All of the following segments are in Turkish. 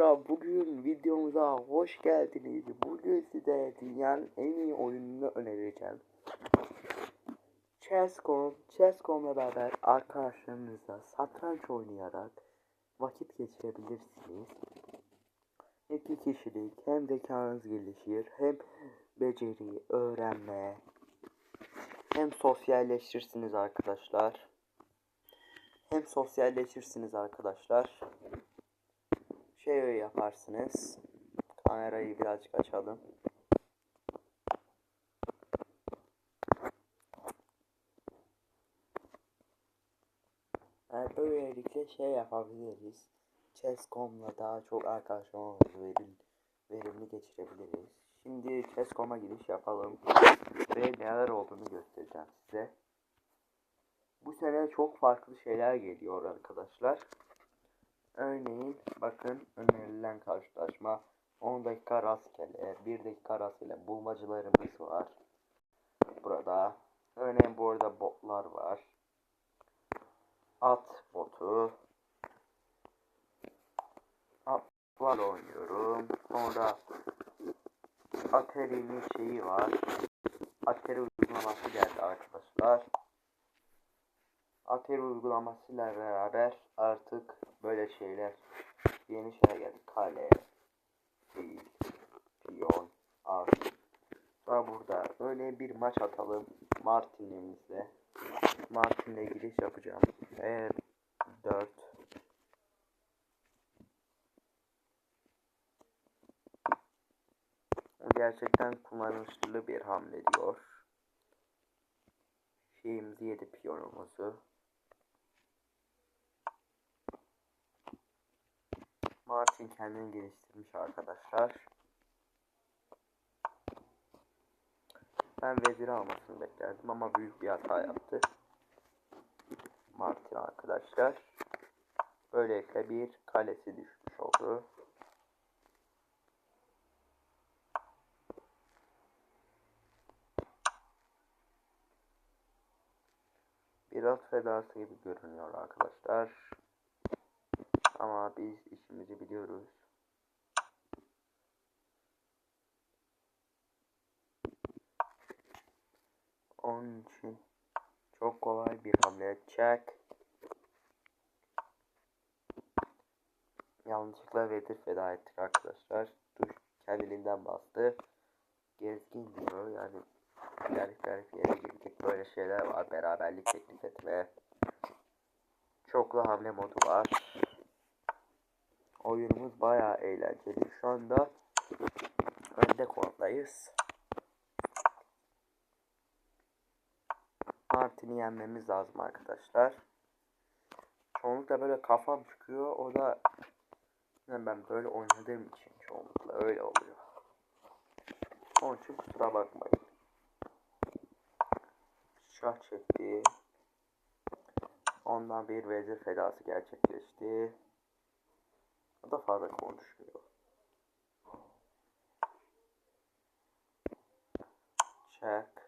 Arkadaşlar bugün videomuza hoş geldiniz. Bugün size dünyanın en iyi oyununu önereceğim. Chess.com, Chess.com'la beraber arkadaşlarınızla satranç oynayarak vakit geçirebilirsiniz. İki kişilik hem zekanız gelişir hem beceri, öğrenme hem sosyalleşirsiniz arkadaşlar. Hem sosyalleşirsiniz arkadaşlar şey yaparsınız. Kamerayı birazcık açalım. Yani böylelikle şey yapabiliriz. Chess.com'la daha çok arkadaşlarımızı verim, verimli geçirebiliriz. Şimdi Chess.com'a giriş yapalım. Ve neler olduğunu göstereceğim size. Bu sene çok farklı şeyler geliyor arkadaşlar. Örneğin bakın önerilen karşılaşma 10 dakika rastgele, 1 dakika rastgele bulmacılarımız var. Burada örneğin burada botlar var. At botu. Atlar oynuyorum. Sonra Atari'nin şeyi var. Atari uygulaması geldi arkadaşlar. Atari uygulamasıyla beraber artık böyle şeyler yeni şeyler geldi. Kale, fil, piyon, at. Sonra burada öyle bir maç atalım Martin'imizle. Martin'le giriş yapacağım. Eğer 4 gerçekten kullanışlı bir hamle diyor. Şeyimizi yedi piyonumuzu. Martin kendini geliştirmiş arkadaşlar. Ben vezir almasını beklerdim ama büyük bir hata yaptı. Martin arkadaşlar. Böylelikle bir kalesi düşmüş oldu. Biraz fedası gibi görünüyor arkadaşlar. Ama biz işimizi biliyoruz. Onun için çok kolay bir hamle edecek. Yanlışlıkla Vedir feda ettik arkadaşlar. Duş kendiliğinden bastı. Gezgin diyor yani garip garip yere girdik. Böyle şeyler var. Beraberlik teklif etme. Çoklu hamle modu var. Oyunumuz bayağı eğlenceli. Şu anda önde konumdayız. Martin'i yenmemiz lazım arkadaşlar. Çoğunlukla böyle kafam çıkıyor. O da ben böyle oynadığım için çoğunlukla öyle oluyor. Onun için kusura bakmayın. Şah çekti. Ondan bir vezir fedası gerçekleşti. Da fazla konuşmuyor. Check.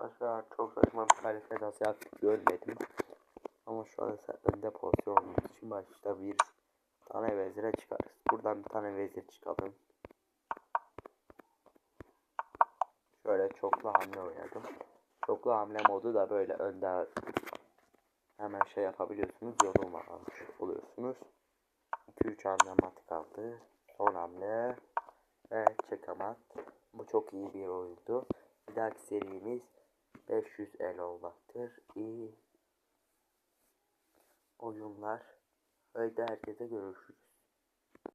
Arkadaşlar çok saçma bir nasıl yaptık görmedim. Ama şu an önde pozisyon olduğumuz için başta bir tane vezire çıkarız. Buradan bir tane vezir çıkalım. Şöyle çoklu hamle oynadım. Çoklu hamle modu da böyle önde hemen şey yapabiliyorsunuz. Yorum almış oluyorsunuz. 2-3 hamle mat kaldı. Son hamle ve çekamat. Bu çok iyi bir oyundu. Bir dahaki serimiz 500 el olmaktır. İyi oyunlar. Öyle herkese görüşürüz.